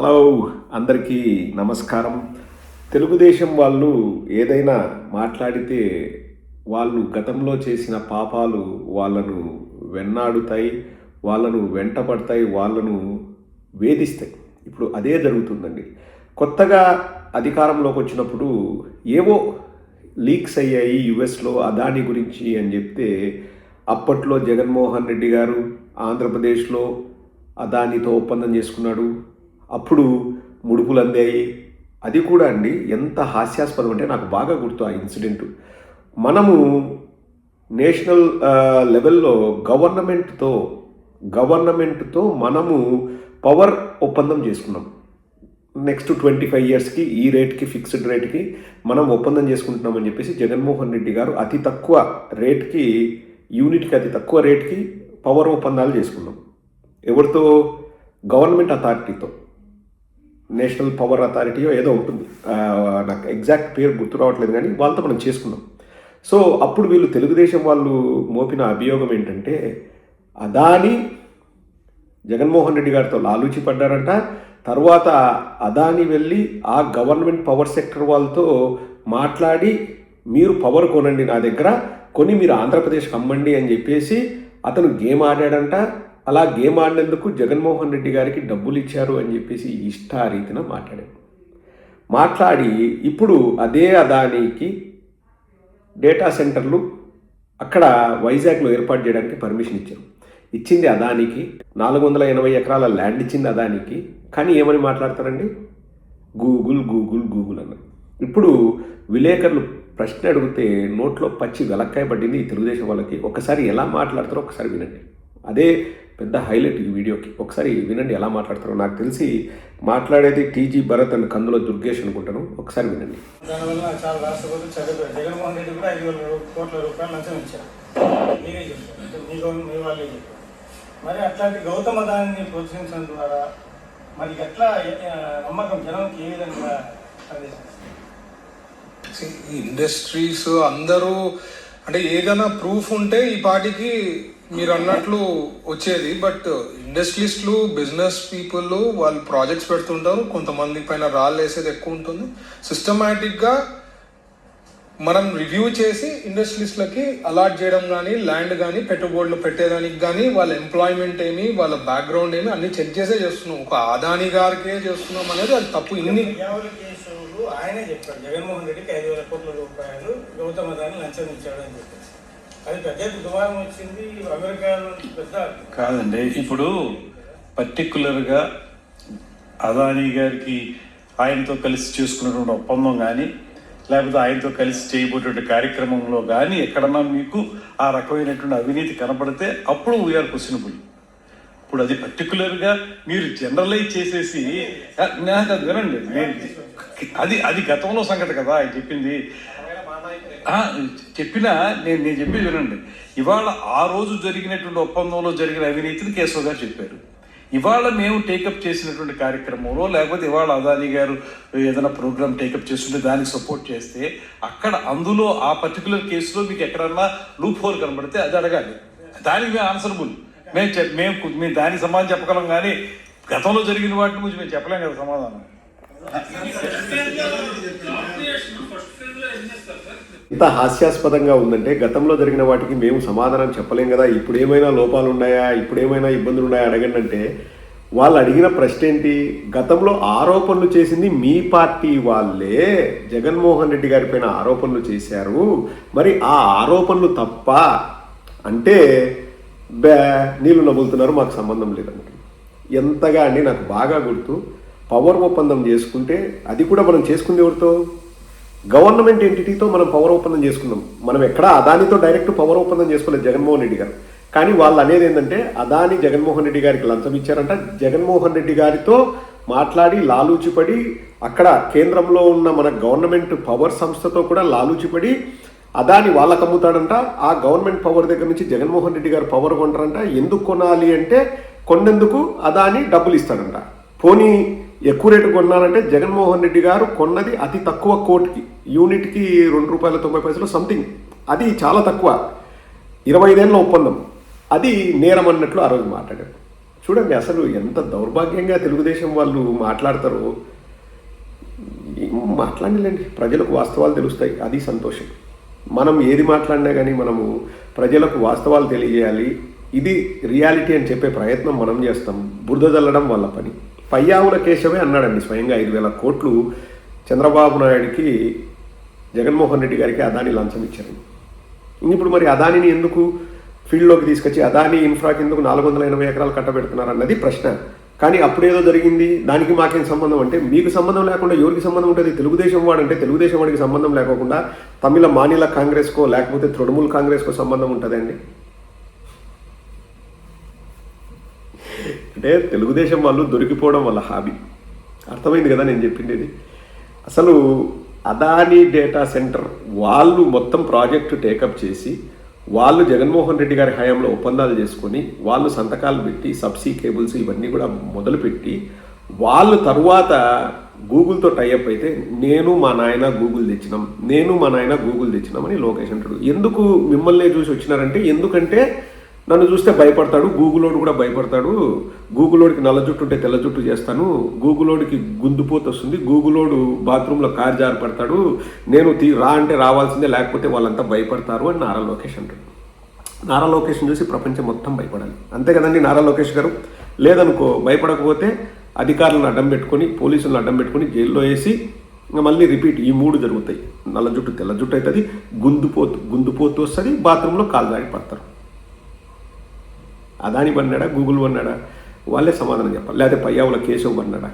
Hello అందరికీ నమస్కారం. తెలుగుదేశం వాళ్ళు ఏదైనా మాట్లాడితే వాళ్ళు గతంలో చేసిన పాపాలు వాళ్ళను వెన్నాడుతాయి వాళ్ళను వెంటపడతాయి వాళ్ళను వేధిస్తాయి. ఇప్పుడు అదే జరుగుతుందండి. కొత్తగా అధికారంలోకి వచ్చినప్పుడు ఏవో లీక్స్ అయ్యాయి యుఎస్లో అదాని గురించి అని చెప్తే అప్పట్లో జగన్మోహన్ రెడ్డి గారు ఆంధ్రప్రదేశ్లో అదానితో ఒప్పందం చేసుకున్నాడు అప్పుడు ముడుపులు అందాయి. అది కూడా అండి ఎంత హాస్యాస్పదం అంటే నాకు బాగా గుర్తు ఆ ఇన్సిడెంట్. మనము నేషనల్ లెవెల్లో గవర్నమెంట్తో గవర్నమెంట్తో మనము పవర్ ఒప్పందం చేసుకున్నాం. నెక్స్ట్ ట్వంటీ ఫైవ్ ఇయర్స్కి ఈ రేట్కి ఫిక్స్డ్ రేట్కి మనం ఒప్పందం చేసుకుంటున్నామని చెప్పేసి జగన్మోహన్ రెడ్డి గారు అతి తక్కువ రేట్కి యూనిట్కి అతి తక్కువ రేట్కి పవర్ ఒప్పందాలు చేసుకున్నాం. ఎవరితో? గవర్నమెంట్ అథారిటీతో. నేషనల్ పవర్ అథారిటీయో ఏదో ఉంటుంది. నాకు ఎగ్జాక్ట్ పేరు గుర్తు రావట్లేదు కానీ వాళ్ళతో మనం చేసుకున్నాం సో అప్పుడు వీళ్ళు తెలుగుదేశం వాళ్ళు మోపిన అభియోగం ఏంటంటే అదాని జగన్మోహన్ రెడ్డి గారితో లాలూచి పడ్డారంట. తర్వాత అదాని వెళ్ళి ఆ గవర్నమెంట్ పవర్ సెక్టర్ వాళ్ళతో మాట్లాడి మీరు పవర్ కొనండి నా దగ్గర కొని మీరు ఆంధ్రప్రదేశ్కి అమ్మండి అని చెప్పేసి అతను గేమ్ ఆడాడంట. అలా గేమ్ ఆడినందుకు జగన్మోహన్ రెడ్డి గారికి డబ్బులు ఇచ్చారు అని చెప్పేసి ఇష్టారీతిన మాట్లాడాడు మాట్లాడి ఇప్పుడు అదే అదానికి డేటా సెంటర్లు అక్కడ వైజాగ్లో ఏర్పాటు చేయడానికి పర్మిషన్ ఇచ్చారు. ఇచ్చింది అదానికి నాలుగు వందల ఎనభై ఎకరాల ల్యాండ్ ఇచ్చింది అదానికి. కానీ ఏమని మాట్లాడతారండి? గూగుల్ గూగుల్ గూగుల్ అన్న ఇప్పుడు విలేకరులు ప్రశ్న అడిగితే నోట్లో పచ్చి వెలక్కాయ పడింది ఈ తెలుగుదేశం వాళ్ళకి. ఒకసారి ఎలా మాట్లాడతారో ఒకసారి వినండి. అదే పెద్ద హైలైట్ ఈ వీడియోకి. ఒకసారి వినండి ఎలా మాట్లాడతారో. నాకు తెలిసి మాట్లాడేది టీజీ భరత్ అండ్ కందుల దుర్గేష్ అనుకుంటాను. ఒకసారి వినండి. దానివల్ల చాలా రాష్ట్రపతి చదివారు జగన్మోహన్ రెడ్డి కూడా ఐదు వేల కోట్ల రూపాయలు లంచం ఇచ్చారు మీరే చెప్పారు. మీ గవర్న- మీ వాళ్ళే చెప్పారు. మరి అట్లాంటి గౌతమ దాన్ని ప్రోత్సహించడం ద్వారా మరి ఎట్లా నమ్మకం జనంకి ఏ విధంగా ఇండస్ట్రీస్ అందరూ అంటే ఏదైనా ప్రూఫ్ ఉంటే ఈ పాటికి మీరు అన్నట్లు వచ్చేది బట్ ఇండస్ట్రీస్లు బిజినెస్ పీపుల్ వాళ్ళు ప్రాజెక్ట్స్ పెడుతుంటారు కొంతమంది పైన రాళ్ళు వేసేది ఎక్కువ ఉంటుంది. సిస్టమేటిక్గా మనం రివ్యూ చేసి ఇండస్ట్రీస్లకి అలాట్ చేయడం కానీ ల్యాండ్ కానీ పెట్టుబడులు పెట్టేదానికి కానీ వాళ్ళ ఎంప్లాయ్మెంట్ ఏమి వాళ్ళ బ్యాక్గ్రౌండ్ ఏమి అన్ని చెక్ చేసే చేస్తున్నాం. ఒక అదాని గారికే చేస్తున్నాం అనేది అది తప్పు. ఇన్ని ఆయనే చెప్పారు. జగన్మోహన్ రెడ్డికి ఐదు వేల కోట్ల రూపాయలు గౌతమ దాన్ని లంచం ఇచ్చాడు అని చెప్పేసి. వచ్చింది. పెద్ద కాదండి ఇప్పుడు పర్టికులర్గా అదానీ గారికి ఆయనతో కలిసి చేసుకున్నటువంటి ఒప్పందం కానీ లేకపోతే ఆయనతో కలిసి చేయబోయేటువంటి కార్యక్రమంలో కానీ ఎక్కడన్నా మీకు ఆ రకమైనటువంటి అవినీతి కనపడితే అప్పుడు వీఆర్ క్వశ్చనబుల్ ఇప్పుడు అది పర్టికులర్గా మీరు జనరలైజ్ చేసేసి నాకు అది వినండి అది అది గతంలో సంగతి కదా ఆయన చెప్పింది. చెప్పినా నేను నేను చెప్పి వినండి. ఇవాళ ఆ రోజు జరిగినటువంటి ఒప్పందంలో జరిగిన అవినీతిని కేశవ్ గారు చెప్పారు. ఇవాళ మేము టేకప్ చేసినటువంటి కార్యక్రమంలో లేకపోతే ఇవాళ అదాని గారు ఏదైనా ప్రోగ్రామ్ టేకప్ చేస్తుంటే దానికి సపోర్ట్ చేస్తే అక్కడ అందులో ఆ పర్టికులర్ కేసులో మీకు ఎక్కడన్నా లూప్ హోల్ కనబడితే అది అడగాలి. దానికి మేము ఆన్సరబుల్ మేము మేము మేము దానికి సమాధానం చెప్పగలం కానీ గతంలో జరిగిన వాటి గురించి మేము చెప్పలేం కదా సమాధానం. ఎంత హాస్యాస్పదంగా ఉందంటే గతంలో జరిగిన వాటికి మేము సమాధానం చెప్పలేం కదా. ఇప్పుడు ఏమైనా లోపాలు ఉన్నాయా ఇప్పుడు ఏమైనా ఇబ్బందులు ఉన్నాయా అడగండి అంటే వాళ్ళు అడిగిన ప్రశ్న ఏంటి? గతంలో ఆరోపణలు చేసింది మీ పార్టీ వాళ్ళే. జగన్మోహన్ రెడ్డి గారి పైన ఆరోపణలు చేశారు. మరి ఆ ఆరోపణలు తప్ప అంటే బే నీళ్ళు నవ్వులుతున్నారు మాకు సంబంధం లేదండి. ఎంతగా అండి నాకు బాగా గుర్తు. పవర్ ఒప్పందం చేసుకుంటే అది కూడా మనం చేసుకుంది ఎవరితో? గవర్నమెంట్ ఎంటిటీతో మనం పవర్ ఒప్పందం చేసుకున్నాం. మనం ఎక్కడ అదానితో డైరెక్ట్ పవర్ ఒప్పందం చేసుకోలేదు జగన్మోహన్ రెడ్డి గారు. కానీ వాళ్ళు అనేది ఏంటంటే అదాని జగన్మోహన్ రెడ్డి గారికి లంచం ఇచ్చారంట. జగన్మోహన్ రెడ్డి గారితో మాట్లాడి లాలూచిపడి అక్కడ కేంద్రంలో ఉన్న మన గవర్నమెంట్ పవర్ సంస్థతో కూడా లాలూచిపడి అదాని వాళ్ళకు అమ్ముతాడంట. ఆ గవర్నమెంట్ పవర్ దగ్గర నుంచి జగన్మోహన్ రెడ్డి గారు పవర్ కొంటారంట. ఎందుకు కొనాలి అంటే కొన్నందుకు అదాని డబ్బులు ఇస్తాడంట. పోనీ ఎక్కువ రేటు కొన్నారంటే జగన్మోహన్ రెడ్డి గారు కొన్నది అతి తక్కువ కోట్కి యూనిట్కి రెండు రూపాయల తొంభై పైసలు సంథింగ్ అది చాలా తక్కువ. ఇరవై ఐదేళ్ళ ఒప్పందం. అది నేరం అన్నట్లు ఆ రోజు మాట్లాడారు. చూడండి అసలు ఎంత దౌర్భాగ్యంగా తెలుగుదేశం వాళ్ళు మాట్లాడతారో. మాట్లాడలేండి. ప్రజలకు వాస్తవాలు తెలుస్తాయి. అది సంతోషం. మనం ఏది మాట్లాడినా కానీ మనము ప్రజలకు వాస్తవాలు తెలియజేయాలి. ఇది రియాలిటీ అని చెప్పే ప్రయత్నం మనం చేస్తాం. బురద చల్లడం వాళ్ళ పని. పయ్యావుల కేశవే అన్నాడండి స్వయంగా ఐదు వేల కోట్లు చంద్రబాబు నాయుడికి జగన్మోహన్ రెడ్డి గారికి అదాని లంచం ఇచ్చారు. ఇప్పుడు మరి అదానిని ఎందుకు ఫీల్డ్లోకి తీసుకొచ్చి అదాని ఇన్ఫ్రా ఎందుకు నాలుగు వందల ఎనభై ఎకరాలు కట్టబెడుతున్నారు అన్నది ప్రశ్న. కానీ అప్పుడేదో జరిగింది దానికి మాకేం సంబంధం అంటే మీకు సంబంధం లేకుండా ఎవరికి సంబంధం ఉంటుంది? తెలుగుదేశం వాడంటే తెలుగుదేశం వాడికి సంబంధం లేకోకుండా తమిళ మానిల కాంగ్రెస్కో లేకపోతే తృణమూల్ కాంగ్రెస్కో సంబంధం ఉంటుందండి. అంటే తెలుగుదేశం వాళ్ళు దొరికిపోవడం వల్ల హాబీ. అర్థమైంది కదా నేను చెప్పింది ఇది అసలు అదానీ డేటా సెంటర్ వాళ్ళు మొత్తం ప్రాజెక్టు టేకప్ చేసి వాళ్ళు జగన్మోహన్ రెడ్డి గారి హయాంలో ఒప్పందాలు చేసుకొని వాళ్ళు సంతకాలు పెట్టి సబ్సీ కేబుల్స్ ఇవన్నీ కూడా మొదలుపెట్టి వాళ్ళు తరువాత గూగుల్తో టైఅప్ అయితే నేను మా నాయన గూగుల్ తెచ్చినాం నేను మా నాయన గూగుల్ తెచ్చినామని లోకేష్ అంటాడు. ఎందుకు మిమ్మల్ని చూసి వచ్చినారంటే ఎందుకంటే నన్ను చూస్తే భయపడతాడు గూగులోడు కూడా భయపడతాడు. గూగులోడికి నల్ల జుట్టు ఉంటే తెల్ల జుట్టు చేస్తాను. గూగులోడికి గుందుపోత వస్తుంది. గూగులోడు బాత్రూంలో కారు జారిపడతాడు నేను తీ రా అంటే రావాల్సిందే లేకపోతే వాళ్ళంతా భయపడతారు అని నారా లోకేష్ అంటాడు. నారా లోకేష్ చూసి ప్రపంచం మొత్తం భయపడాలి. అంతే కదండి నారా లోకేష్ గారు? లేదనుకో భయపడకపోతే అధికారులను అడ్డం పెట్టుకొని పోలీసులను అడ్డం పెట్టుకొని జైల్లో వేసి మళ్ళీ రిపీట్ ఈ మూడు జరుగుతాయి. నల్ల జుట్టు తెల్ల జుట్టు అవుతుంది గుందుపోతు గుందుపోతు వస్తుంది బాత్రూంలో కాలు జారిపడతారు అదాని పన్నాడా గూగుల్ పన్నాడా వాళ్ళే సమాధానం చెప్పాలి. లేకపోతే పయ్యావుల కేశవ్ పన్నాడా